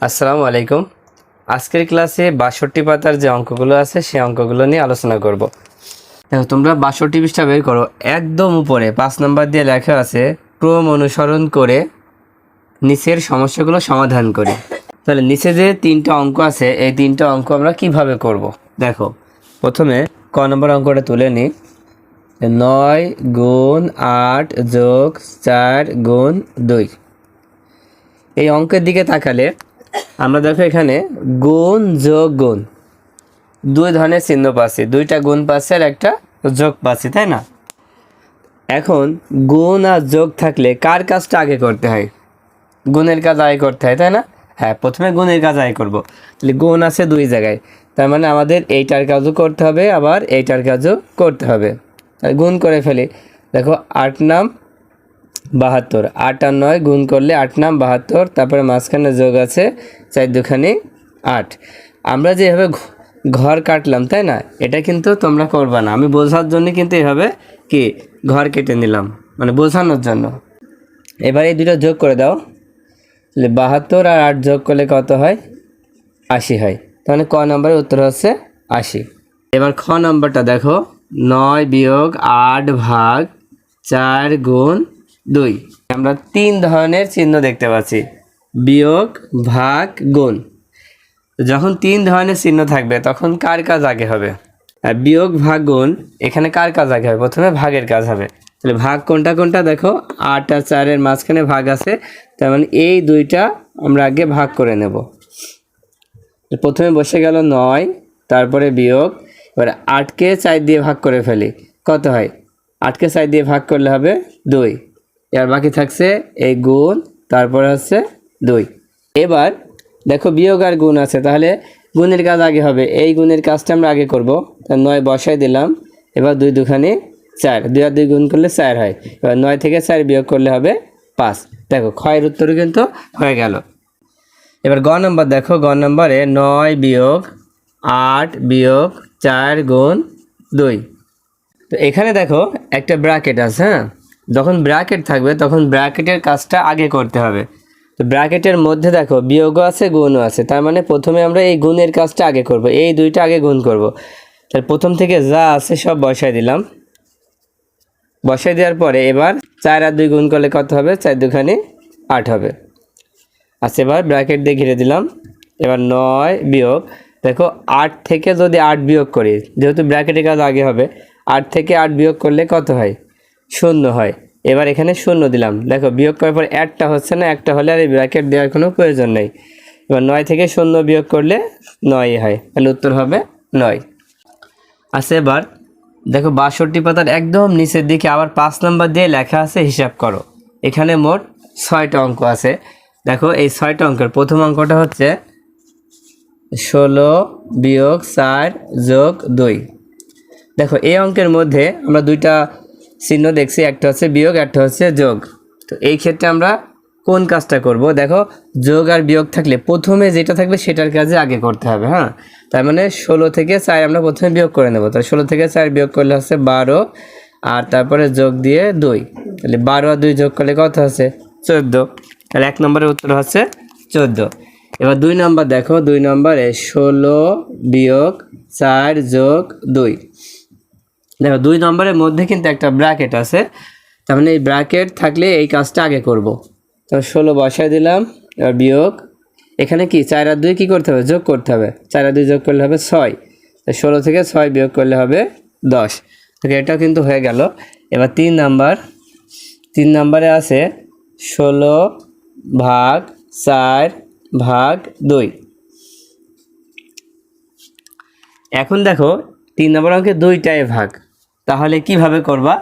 আসসালামু আলাইকুম। আজকের ক্লাসে বাষট্টি পাতার যে অঙ্কগুলো আছে, সেই অঙ্কগুলো নিয়ে আলোচনা করব। দেখো, তোমরা বাষট্টি পৃষ্ঠা বের করো, একদম উপরে, পাঁচ নম্বর দিয়ে লেখা আছে, ক্রম অনুসরণ করে নিচের সমস্যাগুলো সমাধান করি। তাহলে নিচে যে তিনটা অঙ্ক আছে, এই তিনটা অঙ্ক আমরা কীভাবে করব? দেখো, প্রথমে ক নম্বর অঙ্কটা তুলে নিই। নয় গুণ আট যোগ চার গুণ দুই। এই অঙ্কের দিকে তাকালে আমরা দেখো এখানে গুণ যোগ গুণ। দুই ধরনের চিহ্ন পাচ্ছি। দুইটা গুণ পাচ্ছি আর একটা যোগ পাচ্ছি, তাই না? এখন গুণ আর যোগ থাকলে কার কাজটা আগে করতে হয়? গুণের কাজ আগে করতে হয়, তাই না? হ্যাঁ প্রথমে গুণের কাজ আগে করব। তাহলে গুণ আছে দুই জায়গায়। তার মানে আমাদের এইটার কাজও করতে হবে, আবার এইটার কাজও করতে হবে। গুণ করে ফেলি। দেখো, আট নাম বাহাত্তর। আট আর নয় গুণ করলে আট নাম বাহাত্তর। তারপরে মাঝখানে যোগ আছে চার দুখানি আট। আমরা যেভাবে ঘর কাটলাম, তাই না? এটা কিন্তু তোমরা করবা না। আমি বোঝার জন্য কিন্তু এভাবে কি ঘর কেটে নিলাম মানে বোঝানোর জন্য। এবার এই দুটো যোগ করে দাও। তাহলে বাহাত্তর আর আট যোগ করলে কত হয়? আশি হয়। তাহলে ক নম্বরের উত্তর হচ্ছে আশি। এবার খ নম্বরটা দেখো। নয় বিয়োগ আট ভাগ চার গুণ দুই। আমরা তিন ধরনের চিহ্ন দেখতে পাচ্ছি। বিয়োগ, ভাগ, গুণ। যখন তিন ধরনের চিহ্ন থাকবে, তখন কার কাজ আগে হবে? আর বিয়োগ, ভাগ, গুণ। এখানে কার কাজ আগে হবে? প্রথমে ভাগের কাজ হবে। তাহলে ভাগ কোনটা কোনটা? দেখো, আট আর চারের মাঝখানে ভাগ আছে। তার মানে এই দুইটা আমরা আগে ভাগ করে নেব। প্রথমে বসে গেল নয়, তারপরে বিয়োগ। এবার আটকে চার দিয়ে ভাগ করে ফেলি। কত হয়? আটকে চার দিয়ে ভাগ করলে হবে দুই। এবার বাকি থাকছে এই গুণ, তারপরে হচ্ছে দুই। এবার দেখো বিয়োগ আর গুণ আছে, তাহলে গুণের কাজ আগে হবে। এই গুণের কাজটা আমরা আগে করব। তার নয় বসাই দিলাম। এবার দুই দুখানি চার। দুই আর দুই গুণ করলে চার হয়। এবার নয় থেকে চার বিয়োগ করলে হবে পাঁচ। দেখো, ক্ষয়ের উত্তরও কিন্তু হয়ে গেল। এবার গ নম্বর দেখো। গ নম্বরে নয় বিয়োগ, আট বিয়োগ, চার গুণ দুই। তো এখানে দেখো একটা ব্র্যাকেট আছে হ্যাঁ? যখন ব্র্যাকেট থাকবে, তখন ব্র্যাকেটের কাজটা আগে করতে হবে। তো ব্র্যাকেটের মধ্যে দেখো, বিয়োগও আছে, গুণও আছে। তার মানে প্রথমে আমরা এই গুণের কাজটা আগে করব, এই দুইটা আগে গুণ করব। তাহলে প্রথম থেকে যা আছে সব বসাই দিলাম। বসাই দেওয়ার পরে এবার চার আর দুই গুণ করলে কত হবে? চার দুখানি আট হবে। আচ্ছা এবার ব্র্যাকেট দিয়ে ঘিরে দিলাম। এবার নয় বিয়োগ। দেখো, আট থেকে যদি আট বিয়োগ করি, যেহেতু ব্র্যাকেটের কাজ আগে হবে, আট থেকে আট বিয়োগ করলে কত হয়? শূন্য হয়। এবার এখানে শূন্য দিলাম। দেখো, বিয়োগ করার পর একটা হচ্ছে না, একটা হলে আর এই ব্র্যাকেট দেওয়ার কোনো প্রয়োজন নেই। এবার নয় থেকে শূন্য বিয়োগ করলে নয় হয়। তাহলে উত্তর হবে নয়। আচ্ছা এবার দেখো, বাষট্টি পাতার একদম নিচের দিকে আবার পাঁচ নম্বর দিয়ে লেখা আছে, হিসাব করো। এখানে মোট ছয়টা অঙ্ক আছে। দেখো, এই ছয়টা অঙ্কের প্রথম অঙ্কটা হচ্ছে ষোলো বিয়োগ চার যোগ দুই। দেখো, এই অঙ্কের মধ্যে আমরা দুইটা চিহ্ন দেখছি, একটা হচ্ছে বিয়োগ, একটা হচ্ছে যোগ। তো এই ক্ষেত্রে আমরা কোন কাজটা করব? দেখো, যোগ আর বিয়োগ থাকলে প্রথমে যেটা থাকবে সেটার কাজে আগে করতে হবে হ্যাঁ? তার মানে ষোলো থেকে চার আমরা প্রথমে বিয়োগ করে নেব। তাহলে ষোলো থেকে চার বিয়োগ করলে হচ্ছে বারো, আর তারপরে যোগ দিয়ে দুই। তাহলে বারো আর দুই যোগ করলে কত হচ্ছে চোদ্দ। তাহলে এক নম্বরের উত্তর হচ্ছে চোদ্দ। এবার দুই নম্বর দেখো, দুই নম্বরে ষোলো বিয়োগ চার যোগ দুই। দেখো, দুই নম্বরের মধ্যে কিন্তু একটা ব্র্যাকেট আছে। তার মানে এই ব্র্যাকেট থাকলে এই কাজটা আগে করব। তো ষোলো বসায় দিলাম, এবার বিয়োগ। এখানে কি? চার আর দুই কী করতে হবে? যোগ করতে হবে। চার আর দুই যোগ করলে হবে ছয়। তো ষোলো থেকে ছয় বিয়োগ করলে হবে দশ। তো এটাও কিন্তু হয়ে গেল। এবার তিন নাম্বার। তিন নাম্বারে আছে ষোলো ভাগ চার ভাগ দুই। এখন দেখো, তিন নম্বর অঙ্কে দুইটায় ভাগ। তাহলে কীভাবে করবা?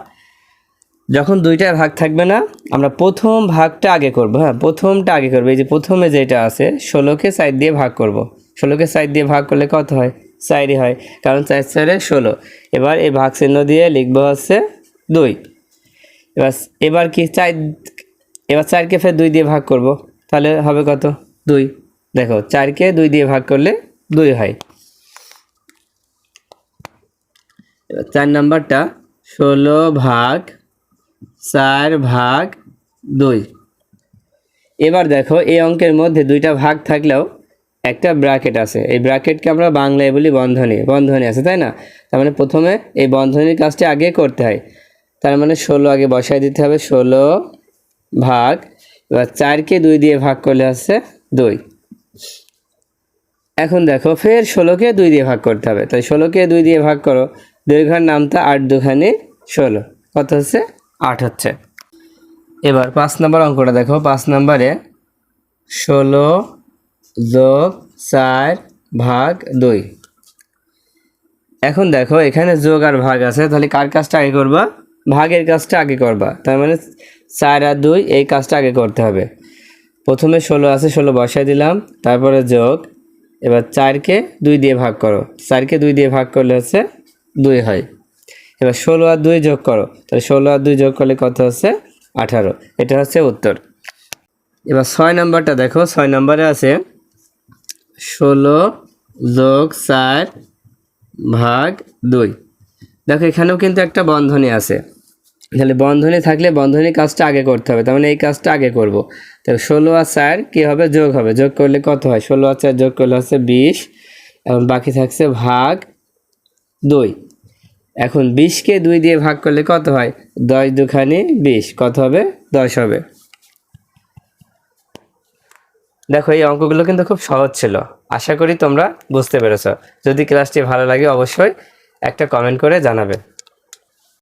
যখন দুইটায় ভাগ থাকবে না, আমরা প্রথম ভাগটা আগে করব হ্যাঁ? প্রথমটা আগে করব, এই যে প্রথমে যেটা আছে, ষোলোকে সাইড দিয়ে ভাগ করব। ষোলোকে সাইড দিয়ে ভাগ করলে কত হয়? চারই হয়, কারণ চার চারে ষোলো। এবার এই ভাগ চিহ্ন দিয়ে লিখব হচ্ছে দুই। এবার এবার কি চার, এবার চারকে ফের দুই দিয়ে ভাগ করব, তাহলে হবে কত? দুই। দেখো, চারকে দুই দিয়ে ভাগ করলে দুই হয় এবার চার নাম্বারটা, ষোলো ভাগ চার ভাগ দুই। এবার দেখো, এই অঙ্কের মধ্যে দুইটা ভাগ থাকলেও একটা ব্র্যাকেট আছে। এই ব্র্যাকেটকে আমরা বাংলায় বলি বন্ধনী। বন্ধনী আছে, তাই না? তার মানে প্রথমে এই বন্ধনীর কাজটি আগে করতে হয়। তার মানে ষোলো আগে বসায় দিতে হবে, ষোলো ভাগ, এবার চারকে দুই দিয়ে ভাগ করলে হচ্ছে দুই। এখন দেখো, ফের ষোলোকে দুই দিয়ে ভাগ করতে হবে। তাই ষোলোকে দুই দিয়ে ভাগ করো দুই ঘর নামটা আট দুখানি ষোলো। কত হচ্ছে? আট হচ্ছে। এবার পাঁচ নম্বর অঙ্কটা দেখো। পাঁচ নম্বরে ষোলো যোগ চার ভাগ দুই। এখন দেখো, এখানে যোগ আর ভাগ আছে, তাহলে কার কাজটা আগে করবা? ভাগের কাজটা আগে করবা। তার মানে চার আর দুই, এই কাজটা আগে করতে হবে। প্রথমে ষোলো আছে, ষোলো বসাই দিলাম। তারপরে যোগ। এবার চারকে দুই দিয়ে ভাগ করো। চারকে দুই দিয়ে ভাগ করলে হচ্ছে দুই হয়। এবার ষোলো আর দুই যোগ করো। তাহলে ষোলো আর দুই যোগ করলে কত হচ্ছে? আঠারো। এটা হচ্ছে উত্তর। এবার ছয় নম্বরটা দেখো। ছয় নম্বরে আছে ষোলো যোগ চার ভাগ দুই। দেখো, এখানেও কিন্তু একটা বন্ধনী আছে। তাহলে বন্ধনী থাকলে বন্ধনী কাজটা আগে করতে হবে। তার মানে এই কাজটা আগে করব। তো ষোলো আর চার কী হবে? যোগ হবে। যোগ করলে কত হয়? ষোলো আর চার যোগ করলে হচ্ছে বিশ। এবং বাকি থাকছে ভাগ দুই। এখন বিশকে দুই দিয়ে ভাগ করলে কত হয়? দশ দুখানি বিশ। কত হবে? দশ হবে। দেখো, এই অঙ্কগুলো কিন্তু খুব সহজ ছিল। আশা করি তোমরা বুঝতে পেরেছ। যদি ক্লাসটি ভালো লাগে, অবশ্যই একটা কমেন্ট করে জানাবে।